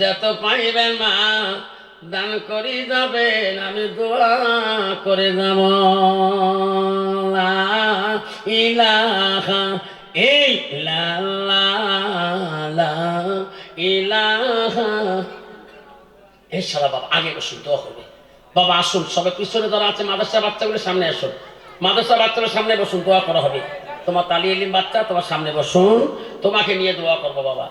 যত পাইবে মা দান করি যাবেন আমি দোয়া করে যাব। ইলাহা এই বাবা, আগে বসুন হবে। বাবা, আসুন আছে বাচ্চাগুলো সামনে আসুন। সামনে বসুন করা হবে। তোমার তালি বাচ্চা, তোমার সামনে বসুন। তোমাকে নিয়ে দোয়া করব বাবা।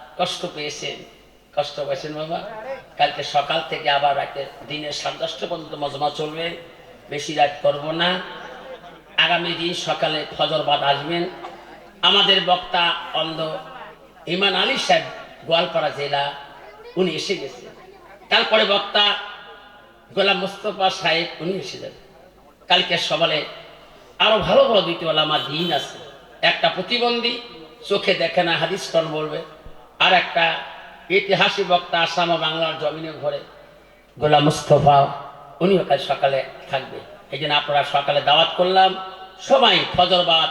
কষ্ট পেয়েছেন। কষ্ট পেয়েছেন বাবা। কালকে সকাল থেকে আবার রাতে দিনের সাড়ে দশটা পর্যন্ত মজমা চলবে। বেশি রাত করব না। আগামী দিন সকালে ফজরবাদ আসবেন। আমাদের বক্তা অন্ধ ইমান আলী সাহেব, গোয়ালপাড়া জেলা, উনি এসে গেছে। তারপরে বক্তা গোলাম মুস্তফা সাহেব, উনি এসে যাবেন কালকে সকালে আরও ভালো ভালো দুইটি ওলামা দিন আছে। একটা প্রতিবন্ধী, চোখে দেখে না, হাদিস বলবে। আর একটা ইতিহাসী বক্তা আসাম বাংলার জমিনে ঘরে গোলাম মুস্তফা, উনিও কাল সকালে থাকবে। এই জন্য আপনারা সকালে দাওয়াত করলাম। সবাই ফজরবাদ,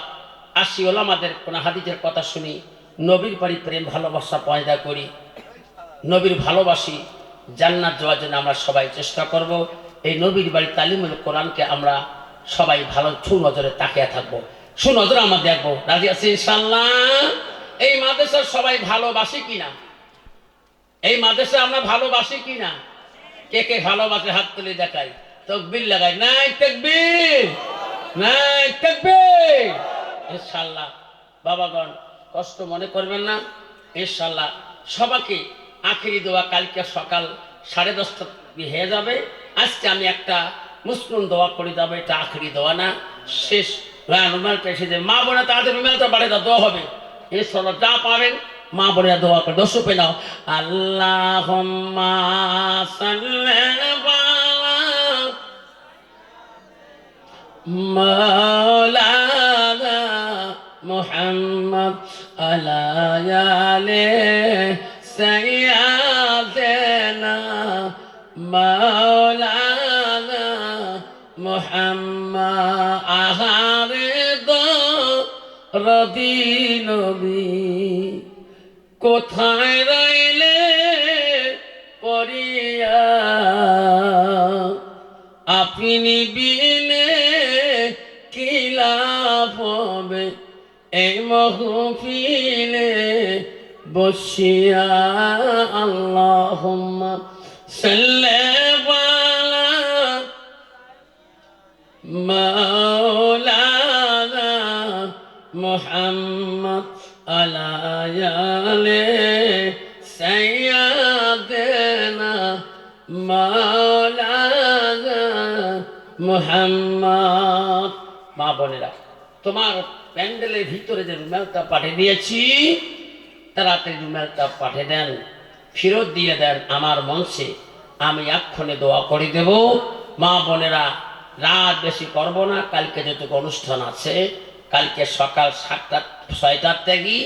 আসি ওলামাদের কোন হাদিসের কথা শুনি, নবীর বাড়ি প্রেম, ভালোবাসা পয়দা করি। নবীর ভালোবাসি, জান্নাত যাওয়ার জন্য আমরা সবাই চেষ্টা করব। এই নবীর বাড়ি তালিমুল কোরআনকে আমরা সবাই ভালো সুনজরে তাকিয়ে থাকব। সুনজরে আমরা দেখব। রাজি আছি ইনশাল্লাহ এই মাদ্রাসার সবাই ভালোবাসি কিনা? এই মাদ্রাসা আমরা ভালোবাসি কিনা? কে কে ভালোবাসে? হাত তুলে দেখাই। তকবির লাগাই। নাই তকবির! নাই তকবির! ইনশাল্লাহ বাবাগণ, কষ্ট মনে করবেন না। ইনশাল্লাহ সবাইকে আখেরি দোয়া কালকে সকাল সাড়ে দশটা হয়ে যাবে। আজকে আমি একটা মুসলিম দোয়া করে যাব। এটা আখেরি দোয়া না। শেষ। রুমালটা এসে যে মা বোনে তাদের রুমালটা বাড়ি দোয়া হবে। এই সদা যা পাবেন, মা বলে দোয়া করে দশ পে নাও। আল্লাহ মোহাম্মদ আলায়ালে সৈয়াদেনা আহা হরদি নবী, কোথায় রইলে পরিয়া আপনি বিনে কি লাভ হবে? এই মহফিলে বসিয়া আল্লাহ সাল্লাহ মোহাম্মদ। মা বোনেরা, তোমার প্যান্ডেলের ভিতরে যে রুমেলটা পাঠিয়ে দিয়েছি, তাড়াতাড়ি রুমেলটা পাঠিয়ে দেন, ফেরত দিয়ে দেন আমার মঞ্চে। আমি এক্ষণে দোয়া করে দেব। মা বোনেরা, রাত বেশি করব না, কালকে যেটুকু অনুষ্ঠান আছে, কালকে সকাল সাতটা, ছয়টার ত্যাগি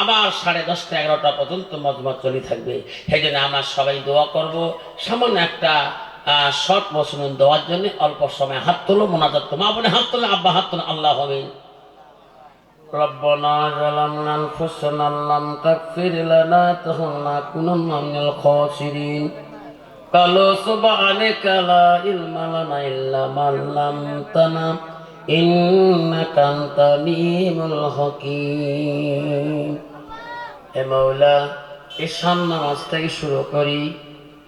আবার সাড়ে দশটা এগারোটা পর্যন্ত মজমত চলে থাকবে সেই জন্য আমরা সবাই দোয়া করব সামান্য একটা শর্ট মৌসুম দেওয়ার জন্য অল্প সময় হাত তোলো মোনাজাত তো মা বোনে হাত তোলে আব্বা হাত তোলে আল্লাহ হবে ربنا ظلمنا انفسنا لم تغفر لنا لنكونن من الخاسرين قالوا سبحانك لا علم لنا الا ما علمتنا انك انت العليم الحكيم এ মৌলা ঈশান নামাজ থেকে শুরু করি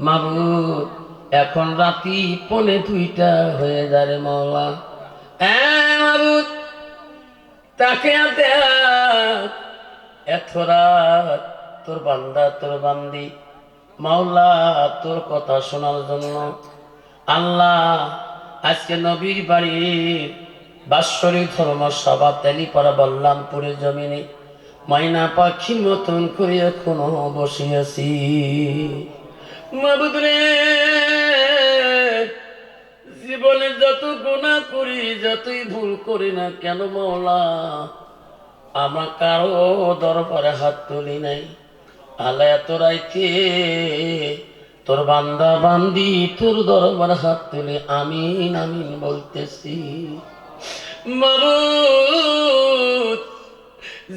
মাবুদ এখন রাতি পনে দুইটা হয়ে যাবে মৌলা এ মাবুদ তাকে এত রাত তোর বান্দা তোর বান্দি মাওলা তোর কথা শোনার জন্য আল্লাহ আজকে নবীর বাড়ির বাৎসরিক ধর্ম সভা তেলিপাড়া বল্লামপুরের জমিনে মাইনা পাখি মতন করে এখনও বসিয়াছি। জীবনে যত গুণা করি, যতই ভুল করি না কেন মৌলা, আমরা কারও দরবারে হাত তুলি নাই। আল্লাহ এত রাইতে তোর বান্দা বান্দি, তোর দরবারে হাত তুলে, আমিন আমিন বলতেছি। মাবুদ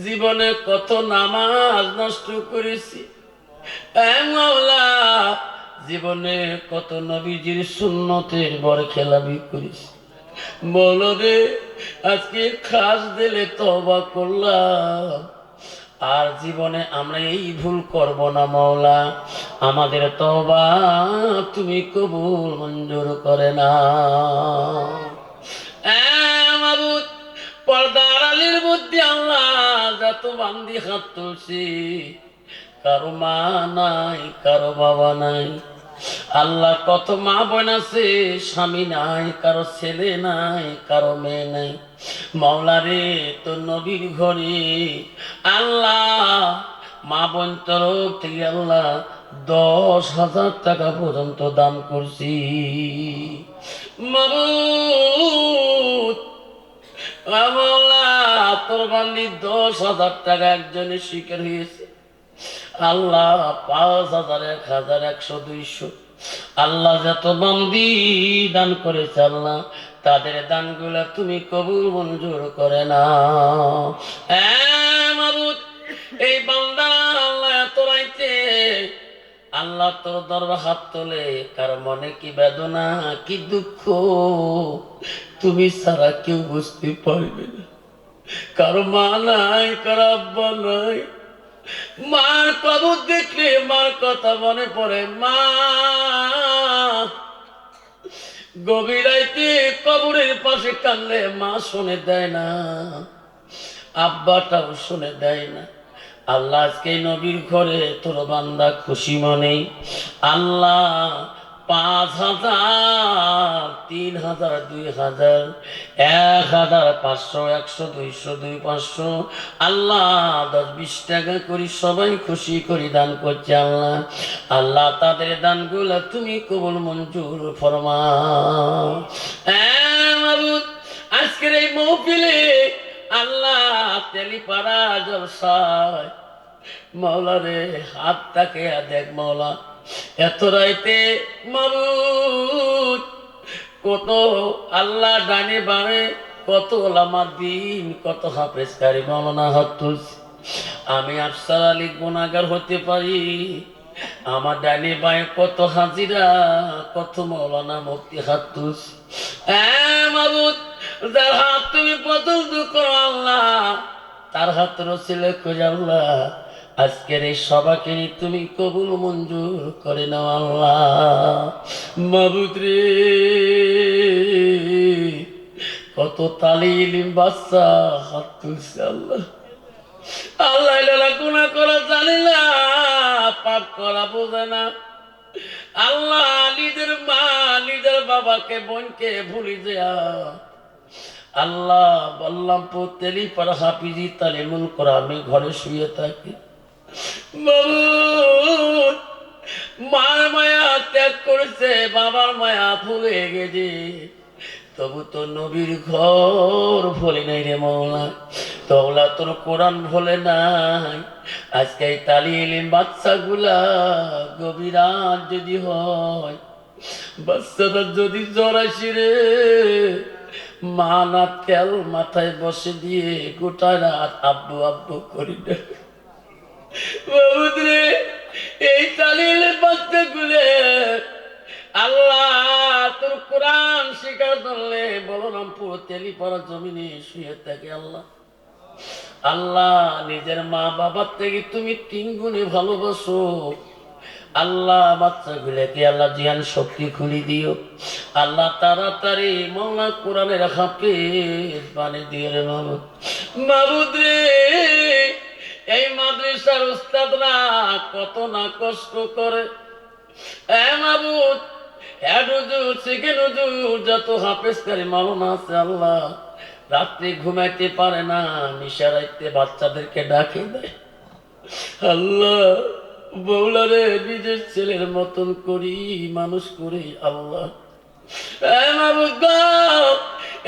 জীবনে কত নামাজ নষ্ট করেছি। জীবনে কত নবীজির সুন্নতের বড় খেলাবি করেছি। বলো রে, আজকে খাস দিলে তবা করলাম। আর জীবনে আমরা এই ভুল করব না মাওলা। আমাদের তবা তুমি কবুল মঞ্জুর করে না পর্দার আলীর মধ্যে আল্লাহ, যত বান্দি হাত তুলছি, কারও মা নাই, কারও বাবা নাই। আল্লাহ কত মা বোন আছে, স্বামী নাই, কারও ছেলে নাই, কারও মেয়ে নাই। মাওলা রে তো নবীর ঘরে আল্লাহ, মা বোন তরফ থেকে আল্লাহ দশ হাজার টাকা পর্যন্ত দান করছি। আল্লাহ বান্দি দশ হাজার টাকা একজনের শিকার আল্লাহ পাঁচ হাজার, এক হাজার, একশো আল্লাহ যত দান করেছে আল্লাহ, তাদের তুমি কবুল মঞ্জুর করে না এই বান্দা আল্লাহ এত রাইতে, আল্লাহ তোর দরবার হাত তোলে কার মনে কি বেদনা, কি দুঃখ? তুমি সারা কেউ বুঝতে পারবে না। কারও মা নাই, কারও আব্বা নাই। মার কবর দেখলে মার কথা মনে পড়ে, মা, গভীর রাইতে কবরের পাশে কানলে মা শুনে দেয় না, আব্বাটাও শুনে দেয় না। আল্লাহ আজকে নবীর ঘরে তোর বান্দা খুশি মনে আল্লাহ পাঁচ হাজার, তিন হাজার, দুই হাজার, এক হাজার, পাঁচশো, একশো, দুইশো, দুই, পাঁচশো। আল্লাহ দশ বিশ টাকা করি, সবাই খুশি করি দান করছে আল্লাহ। আল্লাহ তাদের দানগুলো তুমি কবুল মঞ্জুর ফরমা আজকের এই মহফিলে আল্লাহ তেলিপাড়া জলসায় মাওলা রে হাতটাকে দেখ মাওলা এত রাইতে মাবুদ কত আল্লাহ ডানে বামে, কত ওলামা দিন, কত হাফেজ কারি মাওলানা হাত আমি আফসার আলী গুণাগার হতে পারি। আমার ডানে বায়ে কত হাজিরা, কত মৌলানা মুক্তি হাত তুলছি। হ্যাঁ মাবুদ যার হাত তুমি পছন্দ করো আল্লাহ, তার হাত রসিলে খুঁজে আল্লাহ। আজকের এই সবাকে তুমি কবুল মঞ্জুর করে নাও আল্লাহ। মাবুদ রে কত তালিম বাচ্চা হাত তুলছে আল্লাহ। আল্লাহ লালা গুণা করা জানে না, পাপ করা বোঝে না। আল্লাহ নিজের মা, নিজের বাবাকে, বোনকে ভুলি দেয়া আল্লাহ বল্লামপুর তেলিপাড়া হাফিজি তালিমুল আমি ঘরে শুয়ে থাকি। মার মায়া ত্যাগ করেছে, বাবার মায়া ভুলে গেছে। তবু তো নবীর ঘর ভোলে নাই রে মৌলা তবলা তোর কোরআন ভোলে নাই। আজকে তালি এলিম বাচ্চাগুলা গভীরাত যদি হয় বাচ্চাটা যদি জ্বর আসি রে, মা না তেল মাথায় বসে দিয়ে গোটা রাত আব্বু আব্বু করি না এই তালিলে বাচ্চা গুলে আল্লাহ তোর কোরআন শিকার ধরলে বলরামপুর তেলিপাড়া জমিনে শুয়ে থাকে আল্লাহ। আল্লাহ নিজের মা বাবার থেকে তুমি তিন গুণে ভালোবাসো। আল্লাহ বাচ্চা গুলেকে আল্লাহ জিয়ান শক্তি খুলি দিও। আল্লাহ তাড়াতাড়ি মৌলা কোরআনের হাফেজ বানে দিয়ে রে মামুদ মাবুদ রে এই মাদ্রাসার উস্তাদরা কত না কষ্ট করে। যত হাফেজকারী মালনা আছে আল্লাহ, রাত্রে ঘুমাইতে পারে না, নিশা রাইতে বাচ্চাদেরকে ডাকে দেয়। আল্লাহ বৌলারে নিজের ছেলের মতন করি, মানুষ করি আল্লাহ।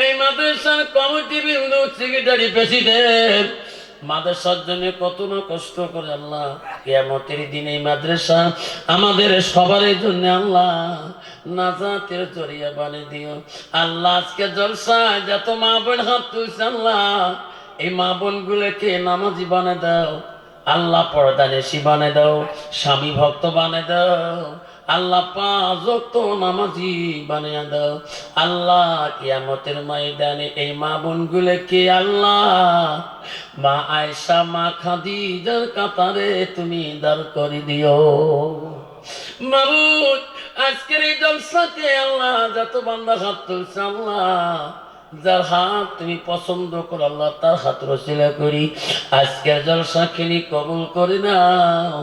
এই মাদ্রাসার কমিটি বিন্দু সেক্রেটারি প্রেসিডেন্ট মাদ্রাসার জন্য কত না কষ্ট করে আল্লাহ কেয়ামতের দিন এই মাদ্রাসা আমাদের সবার জন্য আল্লাহ নাজাতের জরিয়া বানিয়ে দিও। আল্লাহ আজকে জলসায় যত মা বোন হাত তুলছে আল্লাহ, এই মা বোন গুলোকে নামাজি বানে দাও, আল্লাহ পর্দানেশি বানে দাও, স্বামী ভক্ত বানে দাও আল্লাহ পাঁচক্ত নামাজি বানিয়ে দাও। আল্লাহ কিয়ামতের ময়দানে এই মা বোন বোনগুলোকে আল্লাহ? মা আয়সা মা খাদি খাদিজার কাতারে তুমি দাঁড় করে দিও। মাবুদ আজকের এই জলসাতে আল্লাহ যত বান্দা হাত তুলছে আল্লাহ। যার হাত তুমি পছন্দ করো, আল্লাহ তার হাত রসিলা করি। আজকের জলসা খেলি কবুল করে নাও,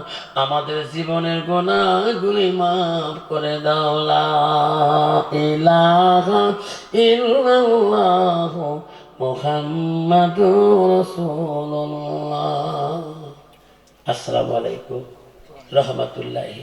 আমাদের জীবনের গোনাগুলি মাফ করে দাও। ইল্লাল্লাহ মুহাম্মাদুর রাসূলুল্লাহ। আসসালামু আলাইকুম রহমতুল্লাহি